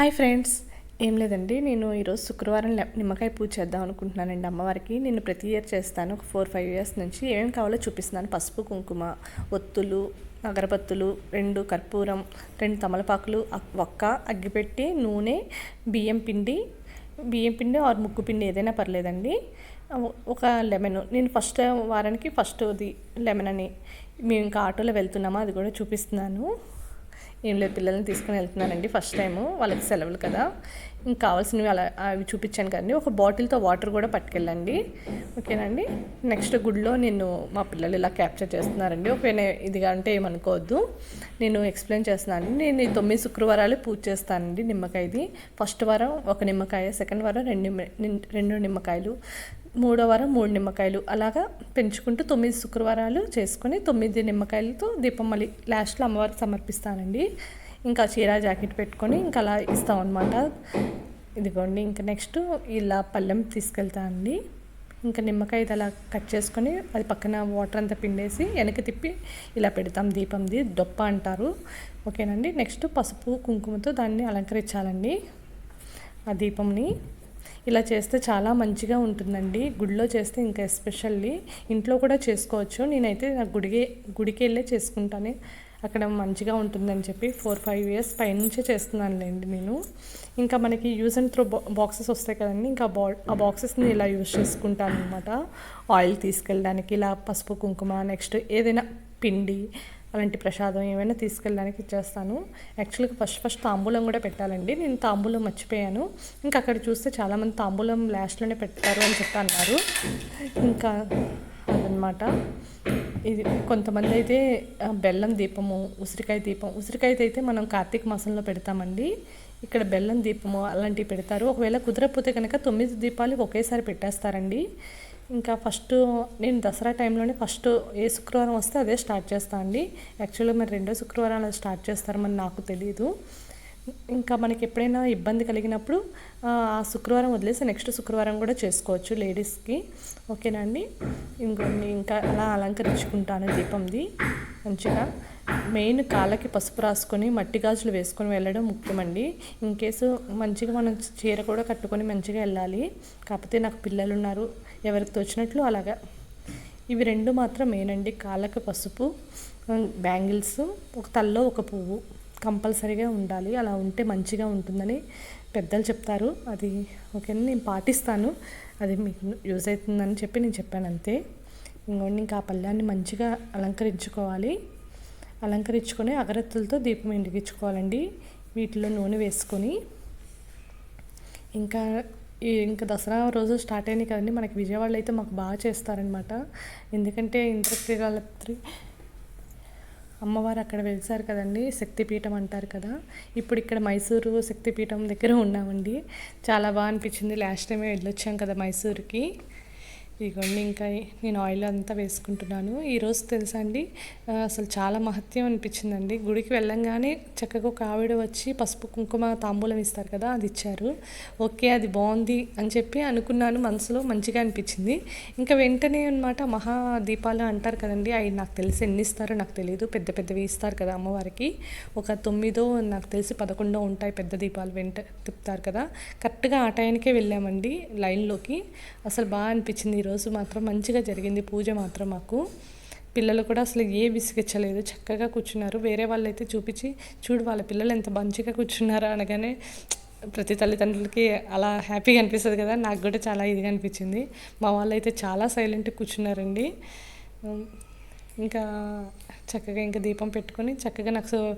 Hi friends. ఏం లేదండి నేను ఈరోజు శుక్రవారం నిమ్మకాయ పూజ చేద్దాం అనుకుంటున్నానండి అమ్మవారికి. నేను ప్రతి ఇయర్ చేస్తాను ఒక ఫోర్ ఫైవ్ ఇయర్స్ నుంచి. ఏమేమి కావాలో చూపిస్తున్నాను. పసుపు కుంకుమ ఒత్తులు అగరబత్తులు రెండు కర్పూరం రెండు తమలపాకులు ఒక్క అగ్గిపెట్టి నూనె బియ్యం పిండి. బియ్యం పిండి ఆర్ ముగ్గు పిండి ఏదైనా పర్లేదండి. ఒక లెమన్. నేను ఫస్ట్ వారానికి ఫస్ట్ అది లెమన్ అని మేము ఇంకా ఆటోలో వెళ్తున్నామా అది కూడా చూపిస్తున్నాను. ఏం లేదు పిల్లల్ని తీసుకుని వెళ్తున్నానండి ఫస్ట్ టైము వాళ్ళకి సెలవులు కదా. ఇంకా కావాల్సినవి అలా అవి చూపించాను కదండి. ఒక బాటిల్తో వాటర్ కూడా పట్టుకెళ్ళండి. ఓకేనండి? నెక్స్ట్ గుడిలో నేను మా పిల్లలు ఇలా క్యాప్చర్ చేస్తున్నారండి. ఒకవేళ ఇదిగా అంటే ఏమనుకోవద్దు. నేను ఎక్స్ప్లెయిన్ చేస్తున్నాను. నేను ఈ తొమ్మిది శుక్రవారాలు పూజ చేస్తానండి నిమ్మకాయది. ఫస్ట్ వారం ఒక నిమ్మకాయ సెకండ్ వారం రెండు రెండు నిమ్మకాయలు. మూడో వారం మూడు నిమ్మకాయలు అలాగా పెంచుకుంటూ తొమ్మిది శుక్రవారాలు చేసుకొని తొమ్మిది నిమ్మకాయలతో దీపం మళ్ళీ లాస్ట్లో అమ్మవారికి సమర్పిస్తానండి. ఇంకా చీర జాకెట్ పెట్టుకొని ఇంకా అలా ఇస్తాం అనమాట ఇదిగోండి ఇంకా నెక్స్ట్ ఇలా పళ్ళెం తీసుకెళ్తానండి ఇంకా నిమ్మకాయ ఇది అలా కట్ చేసుకొని అది పక్కన వాటర్ అంతా పిండేసి వెనక్కి తిప్పి ఇలా పెడతాం దీపంది దొప్ప అంటారు. ఓకేనండి నెక్స్ట్ పసుపు కుంకుమతో దాన్ని అలంకరించాలండి. ఆ దీపంని ఇలా చేస్తే చాలా మంచిగా ఉంటుందండి. గుడిలో చేస్తే ఇంకా ఎస్పెషల్లీ ఇంట్లో కూడా చేసుకోవచ్చు. నేనైతే నాకు గుడికి గుడికి వెళ్ళే చేసుకుంటాను. అక్కడ మంచిగా ఉంటుందని చెప్పి ఫోర్ ఫైవ్ ఇయర్స్ పైనుంచే చేస్తున్నానులేండి నేను. ఇంకా మనకి యూజ్ అండ్ త్రో బాక్సెస్ వస్తాయి కదండి. ఇంకా బా ఆ బాక్సెస్ని ఇలా యూజ్ చేసుకుంటాను అనమాట ఆయిల్ తీసుకెళ్ళడానికి ఇలా పసుపు కుంకుమ నెక్స్ట్ ఏదైనా పిండి అలాంటి ప్రసాదం ఏమైనా తీసుకెళ్ళడానికి ఇచ్చేస్తాను యాక్చువల్గా ఫస్ట్ ఫస్ట్ తాంబూలం కూడా పెట్టాలండి. నేను తాంబూలం మర్చిపోయాను. ఇంకా అక్కడ చూస్తే చాలామంది తాంబూలం లాస్ట్లోనే పెట్టారు అని చెప్పి అన్నారు. ఇంకా అదనమాట. ఇది కొంతమంది అయితే బెల్లం దీపము ఉసిరికాయ దీపం. ఉసిరికాయ అయితే మనం కార్తీక మాసంలో పెడతామండి. ఇక్కడ బెల్లం దీపము అలాంటివి పెడతారు. ఒకవేళ కుదరకపోతే కనుక తొమ్మిది దీపాలు ఒకేసారి పెట్టేస్తారండి. ఇంకా ఫస్ట్ నేను దసరా టైంలోనే ఫస్ట్ ఏ శుక్రవారం వస్తే అదే స్టార్ట్ చేస్తాను అండి. యాక్చువల్గా మరి రెండో శుక్రవారం అలా స్టార్ట్ చేస్తారని నాకు తెలియదు ఇంకా మనకి ఎప్పుడైనా ఇబ్బంది కలిగినప్పుడు ఆ ఆ శుక్రవారం వదిలేసి నెక్స్ట్ శుక్రవారం కూడా చేసుకోవచ్చు లేడీస్కి. ఓకేనా అండి? ఇంకొన్ని ఇంకా అలా అలంకరించుకుంటాను దీపంది. మంచిగా. మెయిన్ కాళ్ళకి పసుపు రాసుకొని మట్టి గాజులు వేసుకొని వెళ్ళడం ముఖ్యమండి. ఇన్ కేసు మంచిగా మనం చీర కూడా కట్టుకొని మంచిగా వెళ్ళాలి. కాకపోతే నాకు పిల్లలు ఉన్నారు ఎవరికి తోచినట్లు అలాగా. ఇవి రెండు మాత్రం ఏనండి కాళ్ళకు కాళ్ళకి పసుపు బ్యాంగిల్స్ ఒక తల్లో ఒక పువ్వు. కంపల్సరీగా ఉండాలి. అలా ఉంటే మంచిగా ఉంటుందని పెద్దలు చెప్తారు. అది ఓకే నేను పాటిస్తాను. అది మీకు యూజ్ అవుతుందని చెప్పి నేను చెప్పాను అంతే. ఇంకోండి ఇంకా ఆ పళ్ళాన్ని మంచిగా అలంకరించుకోవాలి. అలంకరించుకొని అగరత్తులతో దీపం వెలిగించుకోవాలండి. వీటిలో నూనె వేసుకొని. ఇంకా ఇంకా దసరా రోజు స్టార్ట్ అయినాయి కదండి. మనకి విజయవాడలో అయితే మాకు బాగా చేస్తారనమాట ఎందుకంటే ఇంద్రకీలాత్రి అమ్మవారు అక్కడ వెలిసారు కదండి. శక్తిపీఠం అంటారు కదా. ఇప్పుడు ఇక్కడ మైసూరు శక్తిపీఠం దగ్గర ఉన్నామండి. చాలా బాగా అనిపించింది. లాస్ట్ టైమే వెళ్ళొచ్చాం కదా మైసూరుకి. ఇదిగోండి ఇంకా నేను ఆయిల్ అంతా వేసుకుంటున్నాను. ఈరోజు తెలుసా అండి అసలు చాలా మహత్యం అనిపించిందండి. గుడికి వెళ్ళంగానే చక్కగా ఒక ఆవిడ వచ్చి పసుపు కుంకుమ తాంబూలం ఇస్తారు కదా అది ఇచ్చారు. ఓకే అది బాగుంది అని చెప్పి అనుకున్నాను మనసులో మంచిగా అనిపించింది. ఇంకా వెంటనే అనమాట మహా దీపాలు అంటారు కదండి అవి నాకు తెలిసి ఎన్ని ఇస్తారో నాకు తెలియదు పెద్ద పెద్దవి ఇస్తారు కదా అమ్మవారికి. ఒక తొమ్మిదో నాకు తెలిసి పదకొండో ఉంటాయి పెద్ద దీపాలు వెంట తిప్పుతారు కదా. కరెక్ట్గా ఆ టైంకే వెళ్ళామండి లైన్లోకి. అసలు బాగా అనిపించింది ఈరోజు మాత్రం మంచిగా జరిగింది. పూజ మాత్రం మాకు. పిల్లలు కూడా అసలు ఏ విసిగించలేదు. చక్కగా కూర్చున్నారు. వేరే వాళ్ళు అయితే చూపించి చూడు వాళ్ళ పిల్లలు ఎంత మంచిగా కూర్చున్నారా అనగానే ప్రతి తల్లిదండ్రులకి అలా హ్యాపీగా అనిపిస్తుంది కదా. నాకు కూడా చాలా ఇదిగా అనిపించింది. మా వాళ్ళు అయితే చాలా సైలెంట్గా కూర్చున్నారండి. ఇంకా చక్కగా ఇంకా దీపం పెట్టుకొని చక్కగా నాకు సో-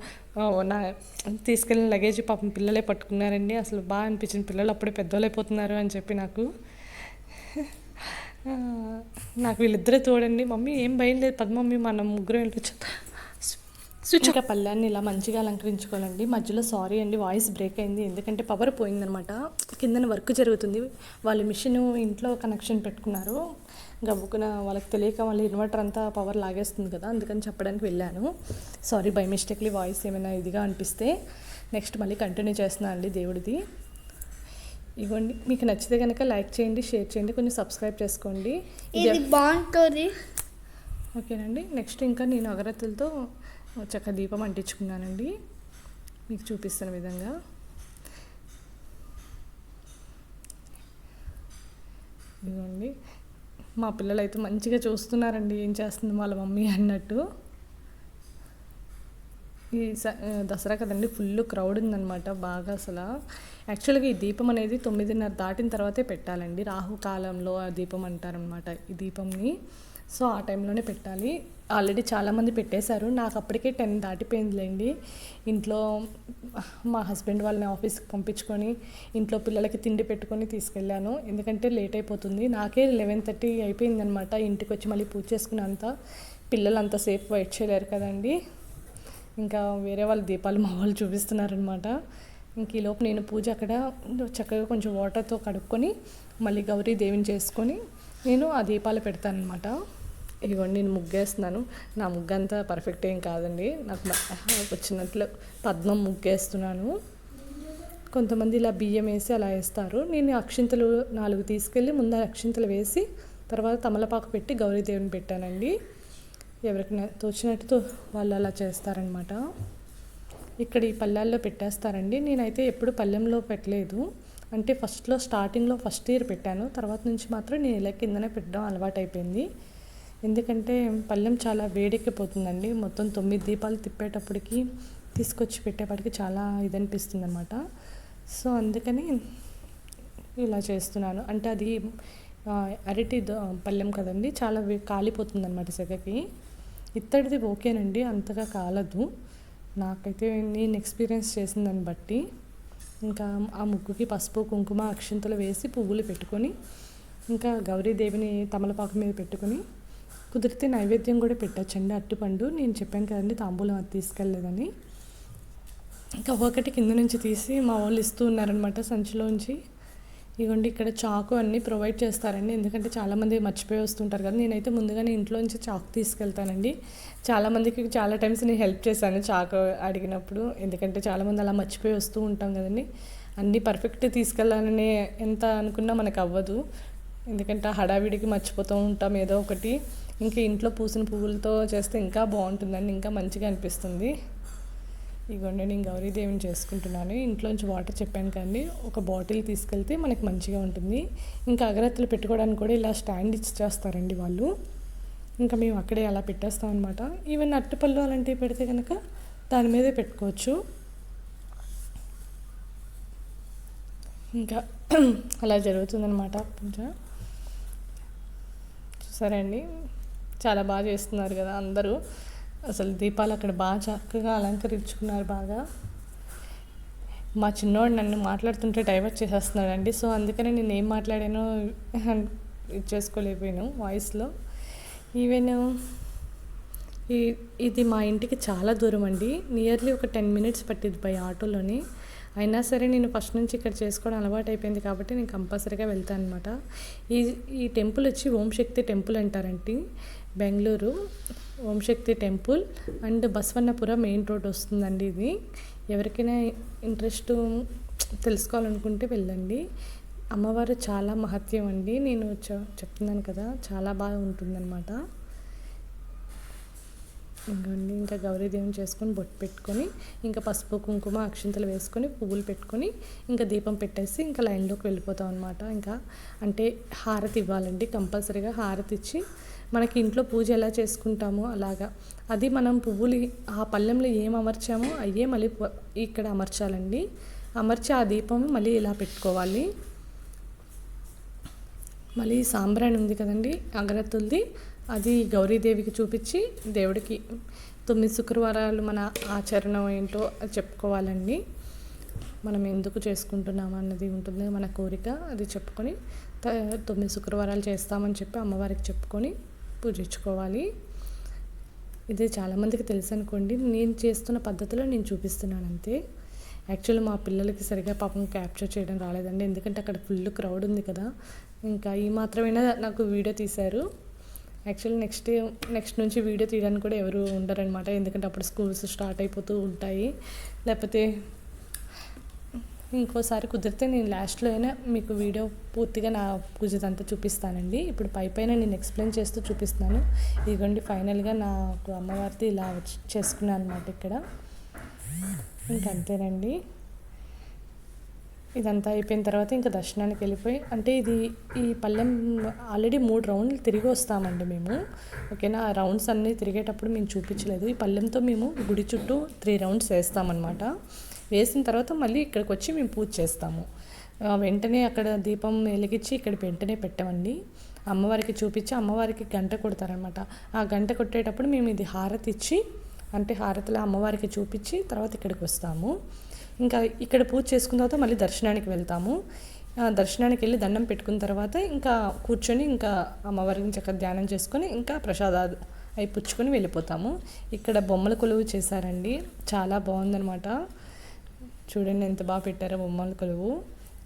నా తీసుకెళ్ళిన లగేజ్ పాపం పిల్లలే పట్టుకున్నారండి. అసలు బాగా అనిపించింది. పిల్లలు అప్పుడే పెద్దోళ్ళు అయిపోతున్నారు అని చెప్పి నాకు. నాకు వీళ్ళిద్దరే తోడండి. మమ్మీ ఏం భయం లేదు. పద్మ మమ్మీ మనం ముగ్గురు వెళ్ళొచ్చు. స్విచ్ ఇంకా పళ్ళాన్ని ఇలా మంచిగా అలంకరించుకోవాలండి. మధ్యలో సారీ అండి వాయిస్ బ్రేక్ అయింది. ఎందుకంటే పవర్ పోయిందనమాట. కిందన వర్క్ జరుగుతుంది. వాళ్ళు మిషన్ ఇంట్లో కనెక్షన్ పెట్టుకున్నారు. గబుక్కున వాళ్ళకి తెలియక వాళ్ళ ఇన్వర్టర్ అంతా పవర్ లాగేస్తుంది కదా అందుకని చెప్పడానికి వెళ్ళాను. సారీ బై మిస్టేక్లీ వాయిస్ ఏమైనా ఇదిగా అనిపిస్తే నెక్స్ట్ మళ్ళీ కంటిన్యూ చేస్తున్నాను అండి దేవుడిది. ఇవ్వండి మీకు నచ్చితే కనుక లైక్ చేయండి షేర్ చేయండి కొంచెం సబ్స్క్రైబ్ చేసుకోండి. ఇది బాగుంటుంది. ఓకేనండి నెక్స్ట్ ఇంకా నేను అగరత్తులతో చక్క దీపం అంటించుకున్నానండి. మీకు చూపిస్తున్న విధంగా. ఇదిగోండి మా పిల్లలు అయితే మంచిగా చూస్తున్నారండి ఏం చేస్తుంది వాళ్ళ మమ్మీ అన్నట్టు. ఈ స- దసరా కదండి ఫుల్ క్రౌడ్ ఉందన్నమాట బాగా అసలు. యాక్చువల్గా ఈ దీపం అనేది తొమ్మిదిన్నర దాటిన తర్వాతే పెట్టాలండి. రాహుకాలంలో ఆ దీపం అంటారనమాట ఈ దీపంని. సో ఆ టైంలోనే పెట్టాలి. ఆల్రెడీ చాలామంది పెట్టేశారు. నాకు అప్పటికే టెన్ దాటిపోయిందిలేండి. ఇంట్లో మా హస్బెండ్ వాళ్ళని ఆఫీస్కి పంపించుకొని ఇంట్లో పిల్లలకి తిండి పెట్టుకొని తీసుకెళ్ళాను. ఎందుకంటే లేట్ అయిపోతుంది. నాకే లెవెన్ థర్టీ అయిపోయిందనమాట ఇంటికి వచ్చి మళ్ళీ పూజ చేసుకున్నంత. పిల్లలు అంతసేపు వెయిట్ చేయలేరు కదండి. ఇంకా వేరే వాళ్ళ దీపాలు మా వాళ్ళు చూపిస్తున్నారనమాట ఇంక ఈలోపు నేను పూజ అక్కడ చక్కగా కొంచెం వాటర్తో కడుక్కొని మళ్ళీ గౌరీ దేవిని చేసుకొని నేను ఆ దీపాలు పెడతానమాట ఇదిగోండి నేను ముగ్గేస్తున్నాను. నా ముగ్గు అంతా పర్ఫెక్ట్ ఏం కాదండి. నాకు వచ్చినట్లు పద్మం ముగ్గేస్తున్నాను. కొంతమంది ఇలా బియ్యం వేసి అలా వేస్తారు. నేను అక్షింతలు నాలుగు తీసుకెళ్ళి ముందు అక్షింతలు వేసి తర్వాత తమలపాకు పెట్టి గౌరీదేవిని పెట్టానండి. ఎవరికి తోచినట్టు వాళ్ళు అలా చేస్తారనమాట ఇక్కడ ఈ పళ్ళాల్లో పెట్టేస్తారండి. నేనైతే ఎప్పుడు పళ్ళెంలో పెట్టలేదు. అంటే ఫస్ట్లో స్టార్టింగ్లో ఫస్ట్ ఇయర్ పెట్టాను. తర్వాత నుంచి మాత్రం నేను ఇలా కిందనే పెట్టడం అలవాటు అయిపోయింది ఎందుకంటే పళ్ళెం చాలా వేడెక్కిపోతుందండి. మొత్తం తొమ్మిది దీపాలు తిప్పేటప్పటికి తీసుకొచ్చి పెట్టేపటికి చాలా ఇది అనిపిస్తుంది అనమాట సో అందుకని ఇలా చేస్తున్నాను. అంటే అది అరటి ద- పళ్ళెం కదండి. చాలా కాలిపోతుంది అనమాట సెగకి. ఇత్తడిది ఓకేనండి అంతగా కాలదు. నాకైతే నేను ఎక్స్పీరియన్స్ చేసిన దాన్ని బట్టి ఇంకా ఆ ముగ్గుకి పసుపు కుంకుమ అక్షింతలు వేసి పువ్వులు పెట్టుకొని ఇంకా గౌరీదేవిని తమలపాకు మీద పెట్టుకొని కుదిరితే నైవేద్యం కూడా పెట్టచ్చండి. అట్టుపండు నేను చెప్పాను కదండి తాంబూలం అది తీసుకెళ్ళలేదని. ఇంకా ఒకటి కింద నుంచి తీసి మా వాళ్ళు ఇస్తూ ఉన్నారనమాట సంచిలోంచి. ఇగోండి ఇక్కడ చాకు అన్నీ ప్రొవైడ్ చేస్తారండి. ఎందుకంటే చాలామంది మర్చిపోయి వస్తుంటారు కదా. నేనైతే ముందుగానే ఇంట్లోంచి చాకు తీసుకెళ్తానండి. చాలామందికి చాలా టైమ్స్ నేను హెల్ప్ చేశాను చాకు అడిగినప్పుడు. ఎందుకంటే చాలామంది అలా మర్చిపోయి వస్తూ ఉంటాం కదండి. అన్నీ పర్ఫెక్ట్ తీసుకెళ్ళాలని ఎంత అనుకున్నా మనకు అవ్వదు. ఎందుకంటే ఆ హడావిడికి మర్చిపోతూ ఉంటాం ఏదో ఒకటి. ఇంకా ఇంట్లో పూసిన పువ్వులతో చేస్తే ఇంకా బాగుంటుందండి ఇంకా మంచిగా అనిపిస్తుంది. ఇగోండి నేను గౌరీదేవిని చేసుకుంటున్నాను. ఇంట్లోంచి వాటర్ చెప్పాను కానీ ఒక బాటిల్ తీసుకెళ్తే మనకి మంచిగా ఉంటుంది. ఇంకా అగరత్తులు పెట్టుకోవడానికి కూడా ఇలా స్టాండ్ ఇచ్చి చేస్తారండి వాళ్ళు. ఇంకా మేము అక్కడే అలా పెట్టేస్తాం అనమాట ఈవెన్ అట్టుపళ్ళు అలాంటివి పెడితే కనుక దాని మీదే పెట్టుకోవచ్చు. ఇంకా అలా జరుగుతుందనమాట పూజ. సరే అండి? చాలా బాగా చేస్తున్నారు కదా అందరూ. అసలు దీపాలు అక్కడ బాగా చక్కగా అలంకరించుకున్నారు బాగా. మా చిన్నోడు నన్ను మాట్లాడుతుంటే డైవర్ట్ చేసేస్తున్నాడండి. సో అందుకనే నేను ఏం మాట్లాడానో ఇది చేసుకోలేకపోయాను వాయిస్లో. ఈవెన్ ఈ ఇది మా ఇంటికి చాలా దూరం అండి. నియర్లీ ఒక టెన్ మినిట్స్ పట్టింది బై ఆటోలోని. అయినా సరే నేను ఫస్ట్ నుంచి ఇక్కడ చేసుకోవడం అలవాటు అయిపోయింది కాబట్టి నేను కంపల్సరీగా వెళ్తాను అనమాట ఈ ఈ టెంపుల్ వచ్చి ఓం శక్తి టెంపుల్ అంటారండి. Bengaluru. Om Shakti temple and Basavannapuram main road వస్తుందండి ఇది. ఎవరికైనా ఇంట్రెస్ట్ తెలుసుకోవాలనుకుంటే వెళ్ళండి. అమ్మవారు చాలా మహత్యం అండి. నేను చె- చెప్తున్నాను కదా చాలా బాగా ఉంటుందన్నమాట. ఇంకండి ఇంకా గౌరీదేవిని చేసుకొని బొట్టు పెట్టుకొని ఇంకా పసుపు కుంకుమ అక్షింతలు వేసుకొని పువ్వులు పెట్టుకొని ఇంకా దీపం పెట్టేసి ఇంకా లైన్లోకి వెళ్ళిపోతాం అనమాట ఇంకా అంటే హారతి ఇవ్వాలండి కంపల్సరీగా హారతి ఇచ్చి మనకి ఇంట్లో పూజ ఎలా చేసుకుంటామో అలాగా. అది మనం పువ్వులు ఆ పళ్ళెంలో ఏం అమర్చామో అయ్యే మళ్ళీ ఇక్కడ అమర్చాలండి. అమర్చి ఆ దీపం మళ్ళీ ఇలా పెట్టుకోవాలి. మళ్ళీ సాంబ్రాణి ఉంది కదండి అగరత్తులది. అది గౌరీదేవికి చూపించి దేవుడికి తొమ్మిది శుక్రవారాలు మన ఆచరణ ఏంటో అది చెప్పుకోవాలండి. మనం ఎందుకు చేసుకుంటున్నాం అన్నది ఉంటుంది మన కోరిక అది చెప్పుకొని తొమ్మిది శుక్రవారాలు చేస్తామని చెప్పి అమ్మవారికి చెప్పుకొని పూజించుకోవాలి. ఇది చాలామందికి తెలుసు అనుకోండి నేను చేస్తున్న పద్ధతిలో నేను చూపిస్తున్నాను అంతే. యాక్చువల్లీ మా పిల్లలకి సరిగా పాపం క్యాప్చర్ చేయడం రాలేదండి. ఎందుకంటే అక్కడ ఫుల్ క్రౌడ్ ఉంది కదా. ఇంకా ఈ మాత్రమైనా నాకు వీడియో తీశారు. యాక్చువల్లీ నెక్స్ట్ నెక్స్ట్ నుంచి వీడియో తీయడానికి కూడా ఎవరు ఉండరనమాట ఎందుకంటే అప్పుడు స్కూల్స్ స్టార్ట్ అయిపోతూ ఉంటాయి. లేకపోతే ఇంకోసారి కుదిరితే నేను లాస్ట్లో అయినా మీకు వీడియో పూర్తిగా నా పూజదంతా చూపిస్తానండి. ఇప్పుడు పై పైన నేను ఎక్స్ప్లెయిన్ చేస్తూ చూపిస్తాను ఇదిగోండి ఫైనల్గా నాకు అమ్మవారిది ఇలా చేసుకున్నాను అనమాట ఇక్కడ. ఇంకంతేనండి ఇదంతా అయిపోయిన తర్వాత ఇంకా దర్శనానికి వెళ్ళిపోయి అంటే ఇది ఈ పల్లెం ఆల్రెడీ మూడు రౌండ్లు తిరిగి వస్తామండి మేము. ఓకేనా? ఆ రౌండ్స్ అన్నీ తిరిగేటప్పుడు మేము చూపించలేదు. ఈ పల్లెంతో మేము గుడి చుట్టూ త్రీ రౌండ్స్ వేస్తామన్నమాట. వేసిన తర్వాత మళ్ళీ ఇక్కడికి వచ్చి మేము పూజ చేస్తాము. వెంటనే అక్కడ దీపం వెలిగించి ఇక్కడ వెంటనే పెట్టామండి. అమ్మవారికి చూపించి అమ్మవారికి గంట కొడతారనమాట ఆ గంట కొట్టేటప్పుడు మేము ఇది హారతి ఇచ్చి అంటే హారతిలో అమ్మవారికి చూపించి తర్వాత ఇక్కడికి వస్తాము. ఇంకా ఇక్కడ పూజ చేసుకున్న తర్వాత మళ్ళీ దర్శనానికి వెళ్తాము. దర్శనానికి వెళ్ళి దండం పెట్టుకున్న తర్వాత ఇంకా కూర్చొని ఇంకా అమ్మవారిని చక్కగా ధ్యానం చేసుకొని ఇంకా ప్రసాదాలు అవి పుచ్చుకొని వెళ్ళిపోతాము. ఇక్కడ బొమ్మల కొలువు చేశారండి. చాలా బాగుందనమాట చూడండి ఎంత బాగా పెట్టారో బొమ్మల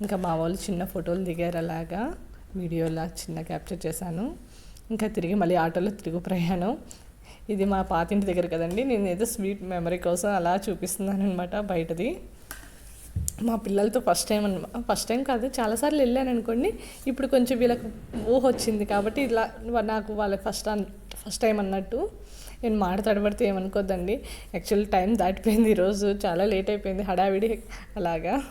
ఇంకా మా వాళ్ళు చిన్న ఫోటోలు దిగారు అలాగా. వీడియోలా చిన్న క్యాప్చర్ చేశాను. ఇంకా తిరిగి మళ్ళీ ఆటోలో తిరుగు ప్రయాణం. ఇది మా పాతింటి దగ్గర కదండి. నేను ఏదో స్వీట్ మెమరీ కోసం అలా చూపిస్తున్నాను అనమాట బయటది. మా పిల్లలతో ఫస్ట్ టైం అన్న ఫస్ట్ టైం కాదు చాలాసార్లు వెళ్ళాను అనుకోండి. ఇప్పుడు కొంచెం వీళ్ళకి ఊహ వచ్చింది కాబట్టి ఇలా నాకు వాళ్ళ ఫస్ట్ అన్ ఫస్ట్ టైం అన్నట్టు. నేను మాట తడబడితే ఏమనుకోద్దండి. యాక్చువల్ టైం దాటిపోయింది ఈరోజు. చాలా లేట్ అయిపోయింది. హడావిడి అలాగా.